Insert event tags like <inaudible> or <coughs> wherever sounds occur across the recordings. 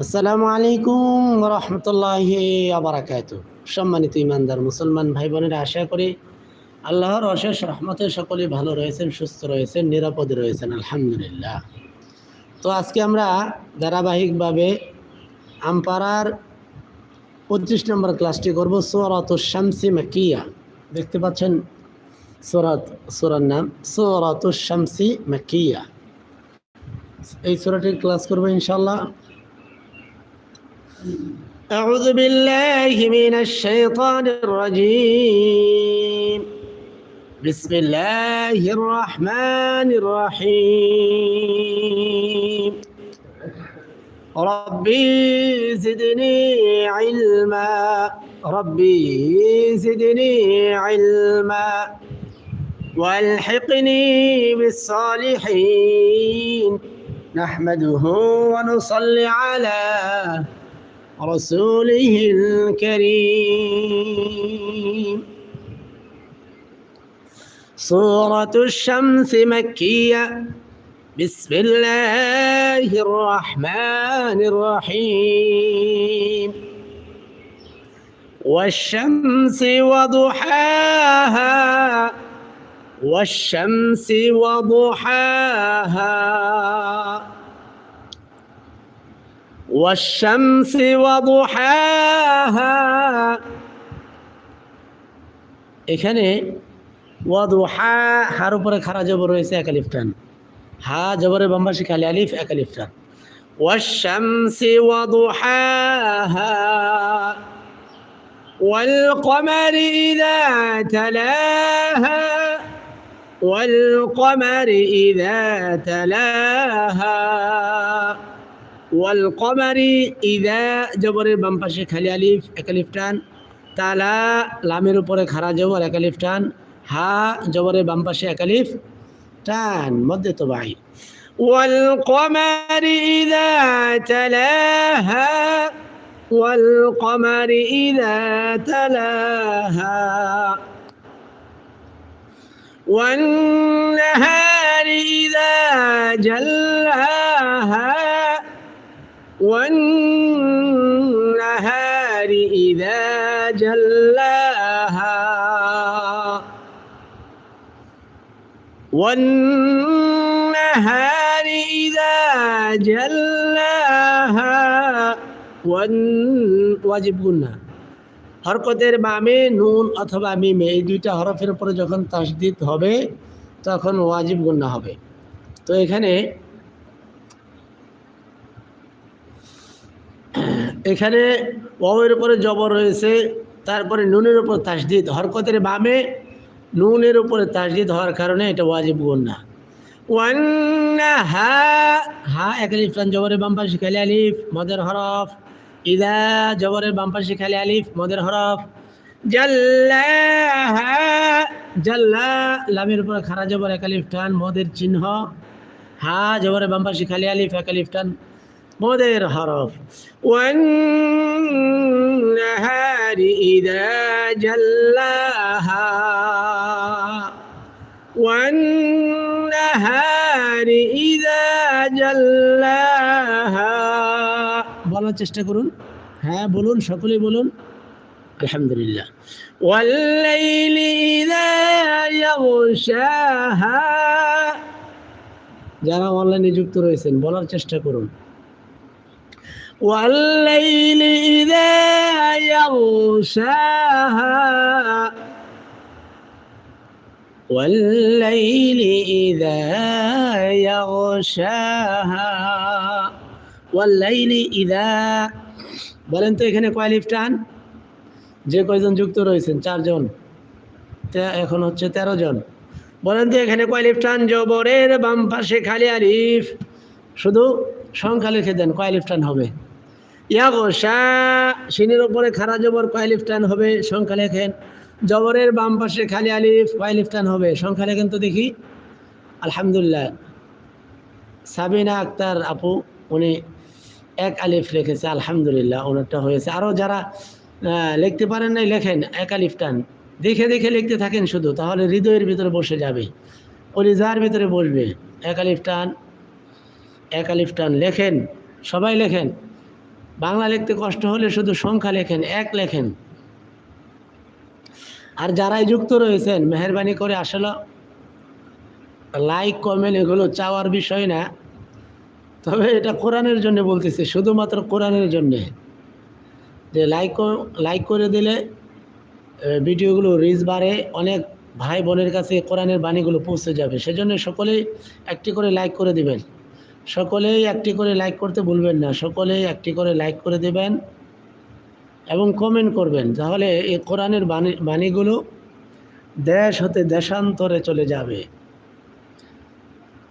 আসসালামু আলাইকুম রহমতুল্লাহ আবরাকাত সম্মানিত ইমানদার মুসলমান ভাই বোনেরা আশা করি আল্লাহর অশেষ রহমতে সকলে ভালো রয়েছেন, সুস্থ রয়েছেন, নিরাপদে রয়েছেন, আলহামদুলিল্লাহ। তো আজকে আমরা ধারাবাহিকভাবে আমপাড়ার পঁচিশ নম্বর ক্লাসটি করব, সোরাত শামসি মাকিয়া। দেখতে পাচ্ছেন সোরাত, সোরার নাম সোরাত শামসি মাকিয়া। এই সোরাটির ক্লাস করব ইনশাল্লাহ أعوذ بالله من الشيطان الرجيم. بسم الله الرحمن الرحيم. ربي زدني علما. ربي زدني علما. وألحقني بالصالحين. نحمده ونصلي على رسوله الكريم. سورة الشمس مكية. بسم الله الرحمن الرحيم. والشمس وضحاها والشمس وضحاها. والشمس وضحاها এখানে ওয়াদুহা হার উপরে খারা জবর রয়েছে একালিফ টান হা জবরে বাম্বাসী খালি আলিফ একালিফ টান والشمس وضحاها والقمر إذا تلاها والقمر إذا تلاها والقمر إذا জবরের বাম পাশে খালি আলিফ একালিফ টান তালা লামের উপরে খাড়া জবর একালিফ টান হা জবরের বাম পাশে একালিফ টান মধ্যে তো ভাই والقمر إذا تلاها والقمر إذا تلاها والنهار إذا جلاها والنهار إذا جلاها والنهار إذا جلاها والن... واجب গুন্না হরকতের বামে নুন অথবা মিমে এই দুইটা হরফের উপরে যখন তাসদিদ হবে তখন ওয়াজিব গুন্না হবে তো এখানে এখানে ওয়ের উপরে জবর রয়েছে, তারপরে নুনের উপর তাসদিদ, হরকতের বামে নুনের উপরে তাসদিদ হওয়ার কারণে এটা ওয়াজিব গুন্না হা হা আলিফ মদের হরফ। ইদা জবরের আলিফ, মদের হরফ। জাল্লা উপরে খারা জবর এক টান, মদের চিহ্ন। হা জবরের বাম পাশে খালি আলিফ, এক টান। মদের হরফ ওয়ান্নাহারি ইদা জাল্লাহা। ওয়ান্নাহারি ইদা জাল্লাহা। বলার চেষ্টা করুন। হ্যাঁ বলুন, সকলেই বলুন। আলহামদুলিল্লাহ। ওয়াল্লাইলি ইদা ইয়াগশাহা। যারা অনলাইনে যুক্ত রয়েছেন, বলার চেষ্টা করুন। والليل إذا يغشاها والليل إذا يغشاها والليل إذا বলেন তো এখানে কয় লিফ টান যে কয়জন যুক্ত রয়েছেন চারজন তে- এখন হচ্ছে তেরো জন বলেন তো এখানে কয় লিফ টান জবরের বাম পাশে খালি আলিফ শুধু সংখ্যা লিখে দেন কয় লিফ টান হবে ইয়াগোসা সিনের উপরে খারা জবর কয় টান হবে, সংখ্যা লেখেন। জবরের বাম পাশে খালি আলিফ কয় লিফ টান হবে, সংখ্যা লেখেন তো দেখি। আলহামদুলিল্লাহ। সাবিনা আক্তার আপু, উনি এক আলিফ লিখেছে, আলহামদুলিল্লাহ ওনারটা হয়েছে। আরও যারা লিখতে পারেন নাই, লেখেন, এক আলিফ টান দেখে দেখে লিখতে থাকেন শুধু, তাহলে হৃদয়ের ভিতরে বসে যাবে। কলিজার ভিতরে বসবে। এক আলিফ টান এক আলিফ টান লেখেন, সবাই লেখেন। বাংলা লিখতে কষ্ট হলে শুধু সংখ্যা লেখেন, এক লেখেন। আর যারাই যুক্ত রয়েছেন, মেহরবানি করে আসলে লাইক কমেন্ট এগুলো চাওয়ার বিষয় না। তবে এটা কোরআনের জন্য বলতেছি, শুধুমাত্র কোরআনের জন্যে। যে লাইক লাইক করে দিলে ভিডিওগুলো রিচ বাড়ে, অনেক ভাই বোনের কাছে কোরআনের বাণীগুলো পৌঁছে যাবে। সেজন্য সকলেই একটি করে লাইক করে দিবেন। সকলেই একটি করে লাইক করতে ভুলবেন না। সকলেই একটি করে লাইক করে দেবেন এবং কমেন্ট করবেন। তাহলে এই কোরআনের বাণী, বাণীগুলো দেশ হতে দেশান্তরে চলে যাবে।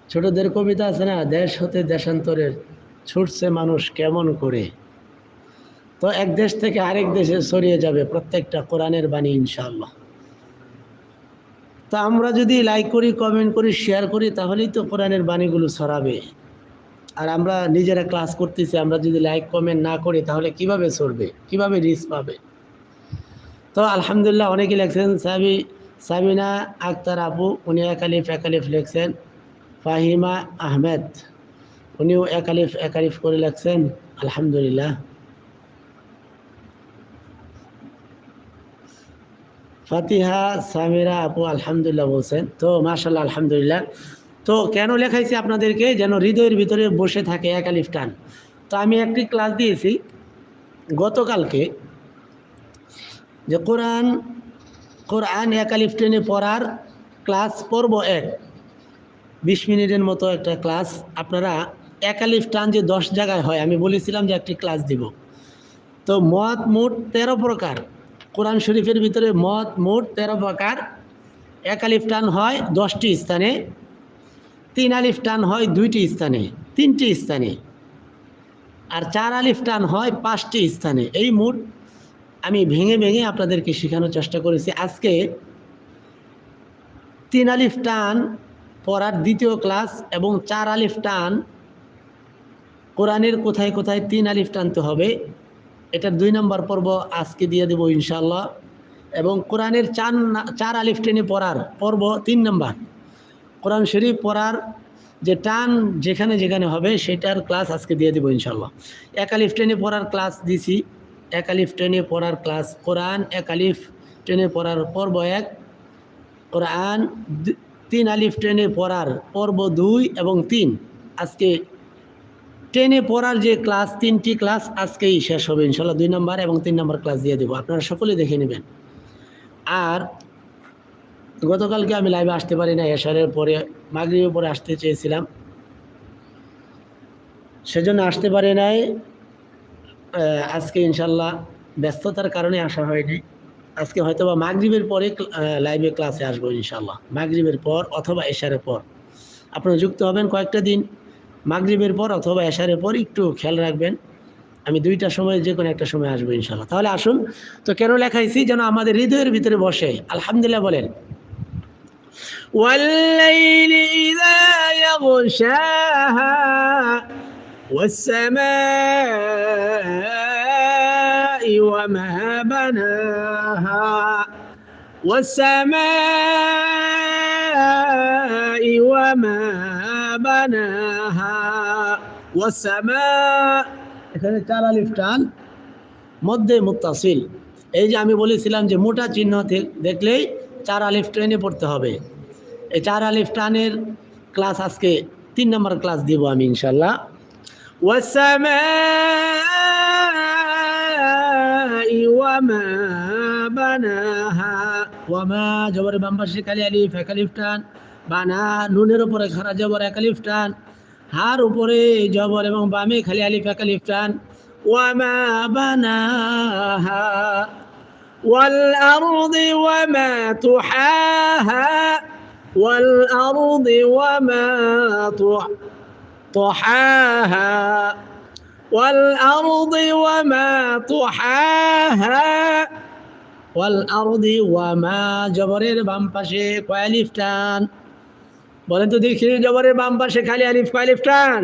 ছোটদের কবিতা আছে না, দেশ হতে দেশান্তরে ছুটছে মানুষ কেমন করে? তো এক দেশ থেকে আরেক দেশে ছড়িয়ে যাবে প্রত্যেকটা কোরআনের বাণী, ইনশাআল্লাহ। তো আমরা যদি লাইক করি কমেন্ট করি শেয়ার করি, তাহলেই তো কোরআনের বাণীগুলো ছড়াবে। আর আমরা নিজেরা ক্লাস করতেছি, আমরা যদি লাইক কমেন্ট না করি, তাহলে কীভাবে ছড়বে কীভাবে রিচ পাবে? তো আলহামদুলিল্লাহ অনেকে লেখছেন, সাবি, সাবিনা আক্তার আপু উনি একালিফ একালিফ লেখছেন। ফাহিমা আহমেদ, উনিও একালিফ একালিফ করে লেখছেন। আলহামদুলিল্লাহ। ফাতিহা, সামিরা আপু, আলহামদুলিল্লাহ বলছেন। তো মাশাল্লাহ আলহামদুলিল্লাহ। তো কেন লেখাইছি আপনাদেরকে? যেন হৃদয়ের ভিতরে বসে থাকে একালিফ টান। তো আমি একটি ক্লাস দিয়েছি গতকালকে যে কোরআন কোরআন একালিফ টেনে পড়ার ক্লাস পর্ব এক। বিশ মিনিটের মতো একটা ক্লাস। আপনারা একালিফ টান যে দশ জায়গায় হয়, আমি বলেছিলাম যে একটি ক্লাস দিব। তো মত মোট তেরো প্রকার। কোরআন শরীফের ভিতরে মত মোট তেরো প্রকার। এক আলিফ টান হয় দশটি স্থানে। তিন আলিফ টান হয় দুইটি স্থানে, তিনটি স্থানে। আর চার আলিফ টান হয় পাঁচটি স্থানে। এই মোট আমি ভেঙে ভেঙে আপনাদেরকে শেখানোর চেষ্টা করেছি। আজকে তিন আলিফ টান পড়ার দ্বিতীয় ক্লাস এবং চার আলিফ টান কোরআনের কোথায় কোথায় তিন আলিফ টানতে হবে, এটার দুই নম্বর পর্ব আজকে দিয়ে দেবো ইনশাল্লাহ এবং কোরআনের চার চার আলিফ টেনে পড়ার পর্ব তিন নম্বর। কোরআন শরীফ পড়ার যে টান যেখানে যেখানে হবে, সেটার ক্লাস আজকে দিয়ে দেবো ইনশাল্লাহ একালিফ ট্রেনে পড়ার ক্লাস দিছি। এক আলিফ টেনে পড়ার ক্লাস কোরআন, এক আলিফ টেনে পড়ার পর্ব এক, কোরআন তিন আলিফ ট্রেনে পড়ার পর্ব দুই এবং তিন। আজকে টেনে পড়ার যে ক্লাস তিনটি ক্লাস আজকেই শেষ হবে ইনশাল্লাহ দুই নম্বর এবং তিন নম্বর ক্লাস দিয়ে দেবো। আপনারা সকলে দেখে নেবেন। আর গতকালকে আমি লাইভে আসতে পারি না এশারের পরে, মাগরিবের পরে আসতে চেয়েছিলাম। সেজন্য আসতে পারি নাই। আজকে ইনশাল্লাহ ব্যস্ততার কারণে আসা হয়নি। আজকে হয়তো বা মাগরিবের পরে লাইভে ক্লাসে আসব ইনশাল্লাহ। মাগরিবের পর অথবা এশারের পর। আপনারা যুক্ত হবেন কয়েকটা দিন। মাগরিবের পর অথবা এশারের পর একটু খেয়াল রাখবেন। আমি দুইটা সময় যে কোনো একটা সময় আসব ইনশাল্লাহ। তাহলে আসুন। তো কেন লেখাইছি? যেন আমাদের হৃদয়ের ভিতরে বসে। আলহামদুলিল্লাহ বলেন। والليل إذا يغشاها والسماء وما بناها والسماء وما بناها والسماء এখানে চার আলিফ টান মধ্যে মুত্তাসিল এই যে আমি বলেছিলাম যে মোটা চিহ্ন থে- দেখলেই চার আলিফ ট্রেনে পড়তে হবে। এই চার আলিফ টানের ক্লাস আজকে তিন নম্বর ক্লাস দিব আমি ইনশাল্লাহ ওয়ামা বানা নুনের উপরে জবর হার উপরে জবর এবং বামে খালি আলিফ, এক টান, ওয়ামা বানা والأرض وما طحاها والأرض وما طح طحاها والأرض وما طحاها والأرض وما জবরের বাম পাশে কয় আলিফ টান বলেন তো দেখি জবরের বাম পাশে খালি আলিফ কয় আলিফ টান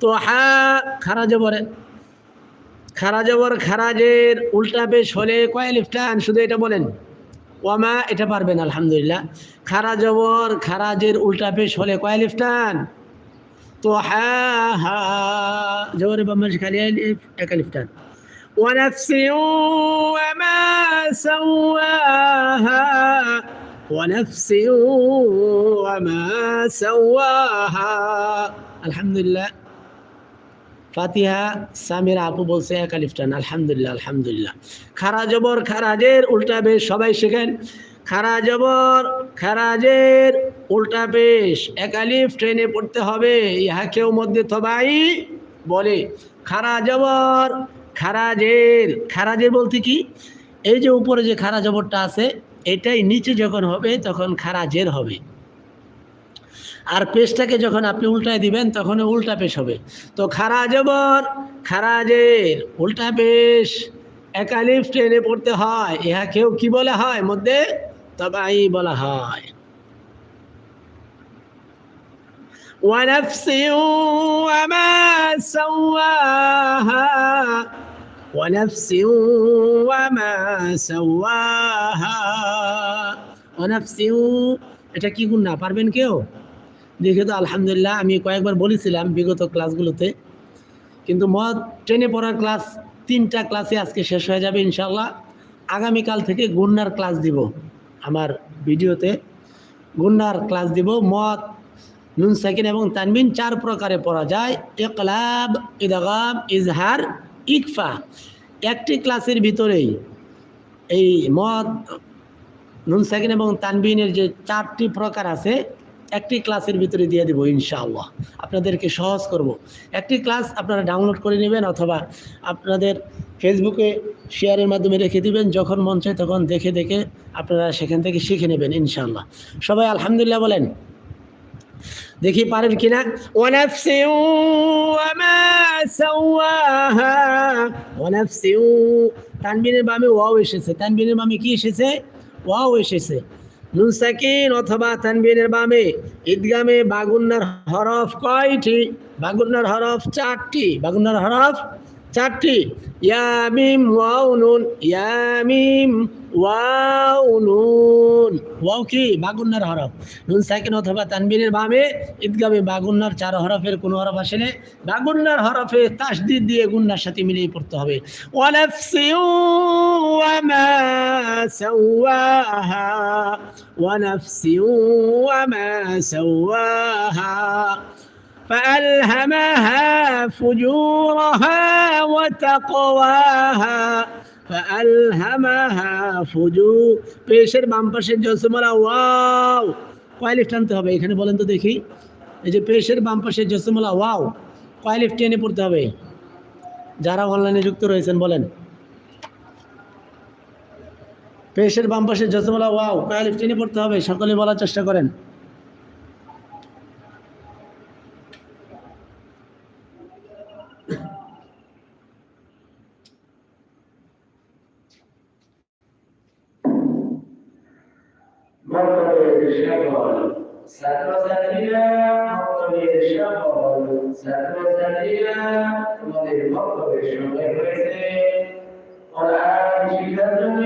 তো হা খারা জবরের খারা জবর খারাজের উল্টা পেশ হলে কয় আলিফ টান শুধু এটা বলেন ওয়ামা এটা পারবেন আলহামদুলিল্লাহ খারা জবর খারাজের উল্টা পেশ হলে কয় আলিফ টান তো হা হা জবরের বাম পাশে খালি আলিফ এক আলিফ টান ونفس وما سواها ونفس وما سواها الحمد لله ফাতিহা সামিরা আপু বলছে, এক আলিফ টান, আলহামদুলিল্লাহ আলহামদুলিল্লাহ। খারা জবর, খারাজের উল্টা বেশ সবাই শেখেন। খারা জবর, খারাজের উল্টা পেশ, এক আলিফ ট্রেনে পড়তে হবে, ইহা কেউ মধ্যে তবাই বলে। খারা জবর, খারাজের খারাজের বলতে কি? এই যে উপরে যে খারা জবরটা আছে, এটাই নিচে যখন হবে, তখন খারাজের হবে। আর পেশটাকে যখন আপনি উল্টায় দিবেন তখন উল্টা পেশ হবে তো খারা জবর খারাজের উল্টা পেশ একালিফ ট্রেনে পড়তে হয় ইহা কেউ কি বলা হয় মধ্যে তবাই বলা হয় ونفس وما سواها ونفس وما سواها ونفس এটা কি গুণ না পারবেন কেউ দেখে তো আলহামদুলিল্লাহ আমি কয়েকবার বলেছিলাম বিগত ক্লাসগুলোতে। কিন্তু মদ ট্রেনে পড়ার ক্লাস, তিনটা ক্লাসে আজকে শেষ হয়ে যাবে ইনশাল্লাহ আগামীকাল থেকে গুন্নার ক্লাস দিব আমার ভিডিওতে। গুন্নার ক্লাস দিব, মদ, নুন, সাকিন এবং তানবিন চার প্রকারে পড়া যায়। ইকলাব, ইদগাম, ইজহার, ইকফা। একটি ক্লাসের ভিতরেই এই মদ, নুন, সাকিন এবং তানবিনের যে চারটি প্রকার আছে একটি ক্লাসের ভিতরে দিয়ে দেবো, ইনশাআল্লাহ। আপনাদেরকে সহজ করব। একটি ক্লাস আপনারা ডাউনলোড করে নেবেন অথবা আপনাদের ফেসবুকে শেয়ারের মাধ্যমে রেখে দিবেন, যখন মন চায় তখন দেখে দেখে আপনারা সেখান থেকে শিখে নেবেন, ইনশাআল্লাহ। সবাই আলহামদুলিল্লাহ বলেন, দেখি পারেন কিনা ওয়ানাফসি তানবিনের বামে ওয়াও এসেছে। তানবিনের বামে কি এসেছে? ওয়াও এসেছে। নুন সাকিন অথবা তানবিনের বামে, ঈদগামে বাগুন্নার হরফ কয়টি? বাগুন্নার হরফ চারটি। বাগুন্নার হরফ চারটি। ইয়ামিম ওয়াউনুন ইয়ামিম। ওয়াও নুন ওয়াও কি বাগুন্নার হরফ নুন সাকিন অথবা তানবিনের বামে ঈদগামে বাগুন্নার চার হরফের কোন হরফ আসলে বাগুন্নার হরফে তাসদিদ দিয়ে গুন্নার সাথে মিলিয়ে পড়তে হবে ওয়ানাফসি ওয়ামা সাওয়াহা ওয়ানাফসি ওয়ামা সাওয়াহা فألهمها فجورها وتقواها পেশের বাম পাশে জসমলা ওয়াও কয়লিফ টানতে হবে? এখানে বলেন তো দেখি। এই যে পেশের বাম পাশে জসমলা ওয়াও কয়লিফ টেনে পড়তে হবে? যারা অনলাইনে যুক্ত রয়েছেন, বলেন। পেশের বাম পাশে জসমলা ওয়াও কয়লিফ টেনে পড়তে হবে? সকলে বলার চেষ্টা করেন। ছাত্রছাত্রীরা মক্তবের সকল ছাত্রছাত্রীরা তোমাদের মক্তবের সময় হয়েছে। ওরা শিক্ষার জন্য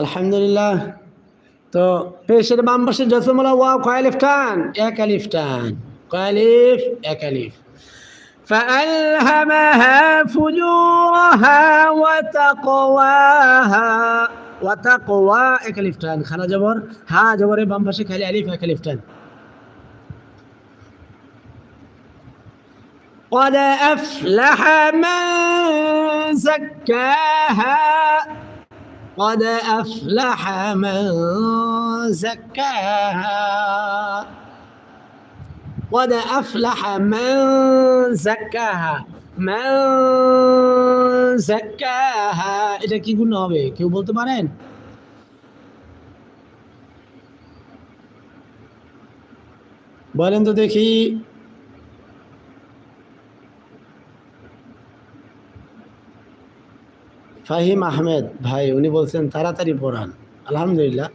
আলহামদুলিল্লাহ তো পেশের বাম পাশে জসমলা ওয়াও কয় আলিফ টান এক আলিফ টান কয় আলিফ এক আলিফ فألهمها فجورها وتقواها وتقوى এক আলিফ টান খানা জবর হা জবরে বাম পাশে খালি আলিফ এক আলিফ টান قد أفلح من زكاها قد أفلح من زكاها قد أفلح من زكاها من زكاها এটা কি গুণ হবে কেউ বলতে পারেন বলেন তো দেখি ফাহিম আহমেদ, ভাই, উনি বলছেন, তাড়াতাড়ি পড়ান। আলহামদুলিল্লাহ,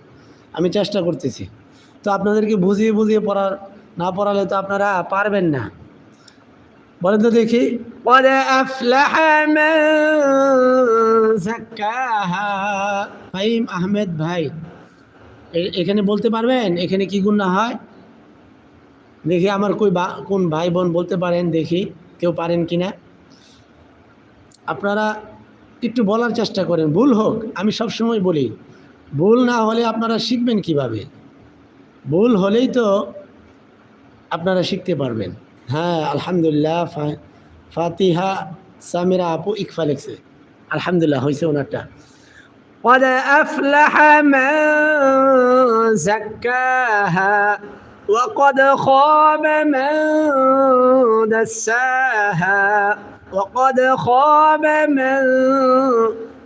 আমি চেষ্টা করতেছি। তো আপনাদেরকে বুঝিয়ে বুঝিয়ে পড়ার, না পড়ালে তো আপনারা পারবেন না। বলেন তো দেখি। ফাহিম আহমেদ, ভাই এখানে বলতে পারবেন? এখানে কি গুণ না হয়? দেখি আমার কই বা, কোন ভাই বোন বলতে পারেন, দেখি, কেউ পারেন কি না আপনারা একটু বলার চেষ্টা করেন ভুল হোক আমি সব সময় বলি ভুল না হলে আপনারা শিখবেন কিভাবে ভুল হলেই তো আপনারা শিখতে পারবেন হ্যাঁ আলহামদুলিল্লাহ ফা- ফাতিহা সামিরা আপু ইকফা লেখছে আলহামদুলিল্লাহ হয়েছে ওনারটা قد أفلح من زكاها وقد خاب من دساها وقد خاب من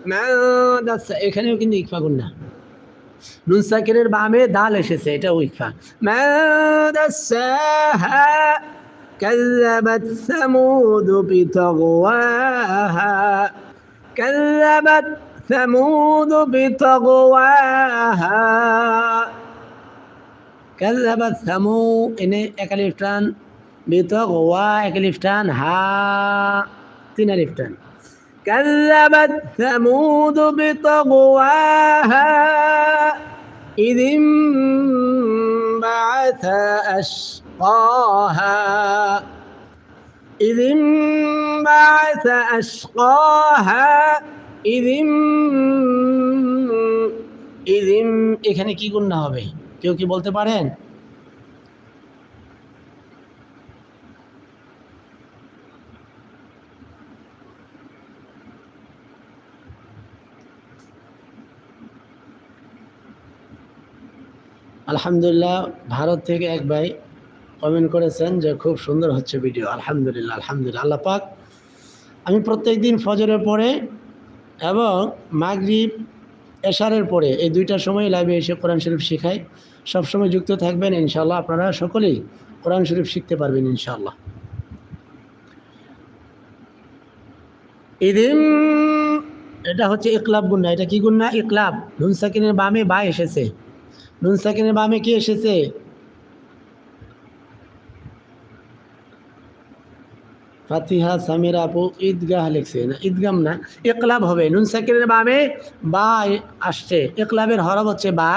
من دسا এখানেও কিন্তু ইকফা গুণ না নুন সাকিনের বামে দাল এসেছে এটাও ইকফা من دساها كذبت ثمود بطغواها كذبت ثمود بطغواها كذبت ثمود إن أكلفتان بطغوا أكلفتان ها تين ألفتان كذبت ثمود بطغواها إذ انبعث أشقاها إذ انبعث أشقاها إذ ان- إذ ان- এখানে কি গুণনা হবে কেউ কি বলতে পারেন আলহামদুলিল্লাহ, ভারত থেকে এক ভাই কমেন্ট করেছেন যে খুব সুন্দর হচ্ছে ভিডিও আলহামদুলিল্লাহ আলহামদুলিল্লাহ। আল্লাহ পাক, আমি প্রত্যেক দিন ফজরের পরে এবং মাগরিব, এশারের পরে এই দুইটার সময় লাইভে এসে কোরআন শরীফ শেখাই। সবসময় যুক্ত থাকবেন ইনশাল্লাহ আপনারা সকলেই কোরআন শরীফ শিখতে পারবেন ইনশাল্লাহ ইদিম, এটা হচ্ছে ইকলাব গুন্না। এটা কি গুন্না? ইকলাব। নুন সাকিনের বামে বা এসেছে। নুন সাকিনের বামে কি এসেছে? ফাতিহা, সামিরা, আপু, ঈদগাহ লিখছে। না, ঈদগাম না, একলাভ হবে। নুন সাকিনের বামে বা আসছে। একলাভের হরব হচ্ছে বা।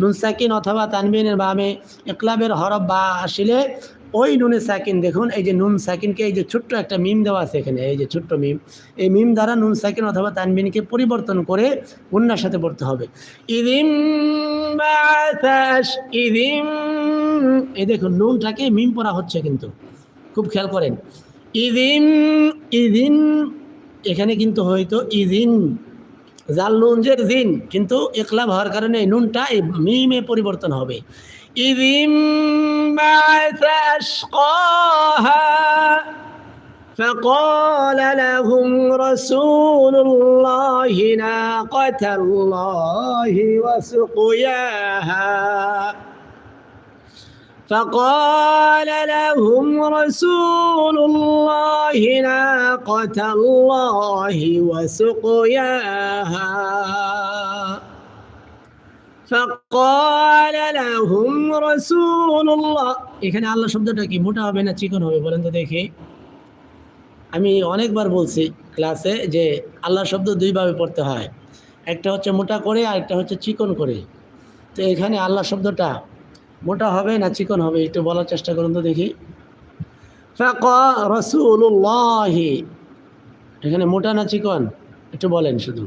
নুন সাকিন অথবা তানবিনের বামে একলাভের হরব বা আসলে ওই নুনে সাকিন, দেখুন, এই যে নুন সাকিনকে এই যে ছোট্ট একটা মিম দেওয়া আছে এখানে, এই যে ছোট্ট মিম, এই মিম দ্বারা নুন সাকিন অথবা তানবিনকে পরিবর্তন করে গুন্নার সাথে পড়তে হবে। ইদিম ইদিম, এই দেখুন, নুনটাকে মিম পড়া হচ্ছে কিন্তু, খুব খেয়াল করেন। ইদিন ইদিন এখানে কিন্তু হয়তো ইদিন, জাল নুন যে দিন কিন্তু একলাভ হওয়ার কারণে নুনটা এই মিমে পরিবর্তন হবে। إذ انبعث أشقاها فقال لهم رسول الله ناقة الله وسقياها. فقال لهم رسول الله ناقة الله وسقياها. فقال এখানে আল্লাহ শব্দটা কি? মোটা হবে না চিকন হবে বলেন তো দেখি। আমি অনেকবার বলছি ক্লাসে যে আল্লাহ শব্দ দুইভাবে পড়তে হয়। একটা হচ্ছে মোটা করে আর একটা হচ্ছে চিকন করে। তো এখানে আল্লাহ শব্দটা মোটা হবে না চিকন হবে একটু বলার চেষ্টা করুন তো দেখি। রসুল্লাহি এখানে মোটা না চিকন? একটু বলেন শুধু।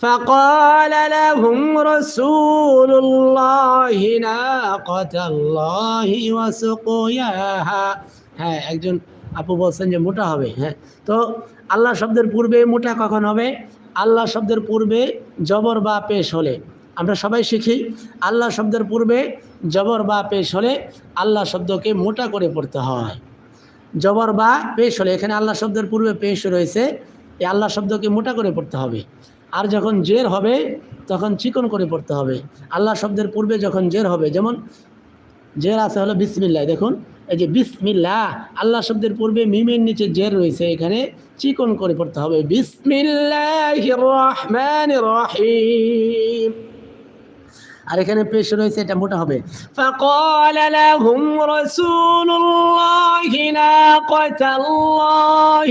فقال لهم رسول الله ناقة الله وسقياها হ্যাঁ একজন আপু বলছেন যে মোটা হবে হ্যাঁ তো আল্লাহ শব্দের পূর্বে মোটা কখন হবে আল্লাহ শব্দের পূর্বে জবর বা পেশ হলে আমরা সবাই শিখি আল্লাহ শব্দের পূর্বে জবর বা পেশ হলে আল্লাহ শব্দকে মোটা করে পড়তে হয় জবর বা পেশ হলে এখানে আল্লাহ শব্দের পূর্বে পেশ রয়েছে এই আল্লাহ শব্দকে মোটা করে পড়তে হবে আর যখন জের হবে তখন চিকন করে পড়তে হবে আল্লাহ শব্দের পূর্বে যখন জের হবে যেমন জের আছে হলো বিসমিল্লাহ দেখুন এই যে বিসমিল্লাহ আল্লাহ শব্দের পূর্বে মিমের নিচে জের রয়েছে এখানে চিকন করে পড়তে হবে বিসমিল্লাহ রহমান রহিম আর এখানে পেশ রয়েছে এটা মোটা হবে فقال لهم رسول الله ناقة الله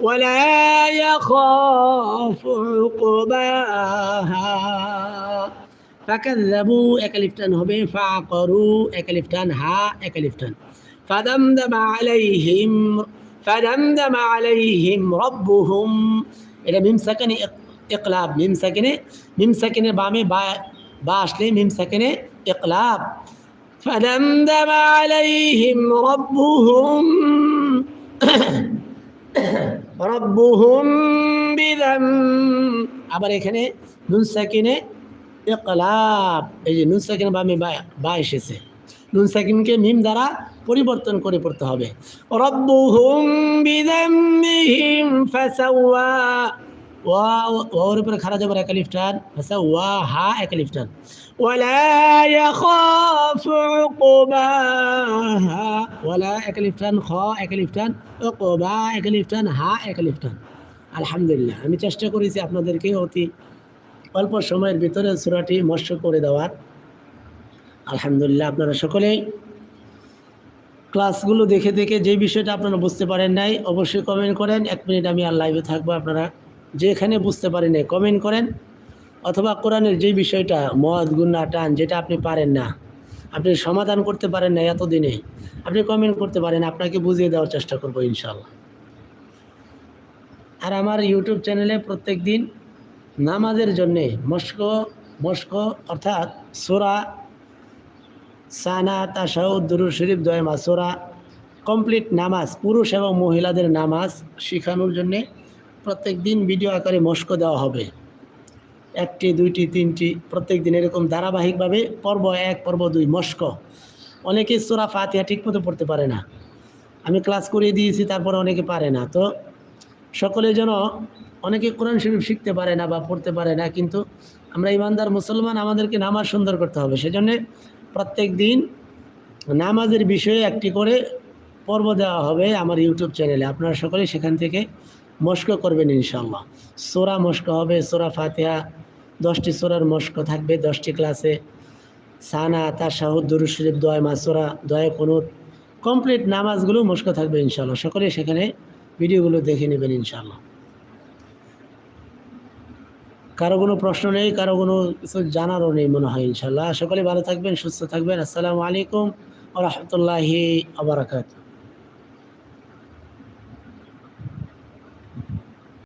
ولا يخاف عقباها فكذبوا একালিফটান হবে فعقروا একালিফটান হা একালিফটান فدمدم عليهم فدمدم عليهم ربهم এটা মিম সাকানে ইকলাব মিম সাকিনে মিম সাকিনের বামে বা বা আসলে মিম সাকিনে ইকলাব فدمدم عليهم ربهم <coughs> আবার এখানে নুন সাকিনে এই যে নুনসাকিন বা আমি বা এসেছে। নুন সাকিনকে মিম দ্বারা পরিবর্তন করে পড়তে হবে। রব্বুহুম বিদম ফাসাওয়া। ওয়া ওর উপরে খারা যাবার এক আলিফ আচ্ছা ওয়া হা এক আলিফ খ হা আলহামদুলিল্লাহ আমি চেষ্টা করেছি আপনাদেরকে অতি অল্প সময়ের ভিতরে সূরাটি মস্য করে দেওয়ার। আলহামদুলিল্লাহ, আপনারা সকলেই ক্লাসগুলো দেখে দেখে যে বিষয়টা আপনারা বুঝতে পারেন নাই, অবশ্যই কমেন্ট করেন। এক মিনিট আমি আর লাইভে থাকব, আপনারা যেখানে বুঝতে পারেন কমেন্ট করেন। অথবা কোরআনের যে বিষয়টা, মদ, গুন্না, টান, যেটা আপনি পারেন না, আপনি সমাধান করতে পারেন না এতদিনে, আপনি কমেন্ট করতে পারেন, আপনাকে বুঝিয়ে দেওয়ার চেষ্টা করব ইনশাল্লাহ আর আমার ইউটিউব চ্যানেলে প্রত্যেক দিন নামাজের জন্যে মস্ক মস্ক অর্থাৎ সোরা সানা তাসাউদ দুরুদ শরীফ, দয় মাসোরা কমপ্লিট নামাজ, পুরুষ এবং মহিলাদের নামাজ শেখানোর জন্যে প্রত্যেক দিন ভিডিও আকারে মস্ক দেওয়া হবে। একটি, দুইটি, তিনটি, প্রত্যেক দিন এরকম ধারাবাহিকভাবে পর্ব এক, পর্ব দুই, মস্ক। অনেকে সোরা ফাতিহা ঠিকমতো পড়তে পারে না। আমি ক্লাস করিয়ে দিয়েছি, তারপরে অনেকে পারে না। তো সকলে যেন অনেকে কোরআন শরীফ শিখতে পারে না বা পড়তে পারে না, কিন্তু আমরা ইমানদার মুসলমান, আমাদেরকে নামাজ সুন্দর করতে হবে। সেজন্য প্রত্যেক দিন নামাজের বিষয়ে একটি করে পর্ব দেওয়া হবে আমার ইউটিউব চ্যানেলে আপনারা সকলে সেখান থেকে মস্ক করবেন ইনশাল্লাহ সোরা মস্ক হবে, সোরা ফাতেহা। দশটি সোরার মস্ক থাকবে, দশটি ক্লাসে। সানা তার শাহুদ শরীফ, দয় মাসোরা দয়, কোনুত। কমপ্লিট নামাজগুলো মস্ক থাকবে ইনশাল্লাহ সকলে সেখানে ভিডিওগুলো দেখে নেবেন ইনশাল্লাহ কারও কোনো প্রশ্ন নেই, কারও কোনো কিছু জানারও নেই মনে হয় ইনশাল্লাহ সকলে ভালো থাকবেন, সুস্থ থাকবেন। আসসালামু আলাইকুম ও রহমতুল্লাহি আবরাকাত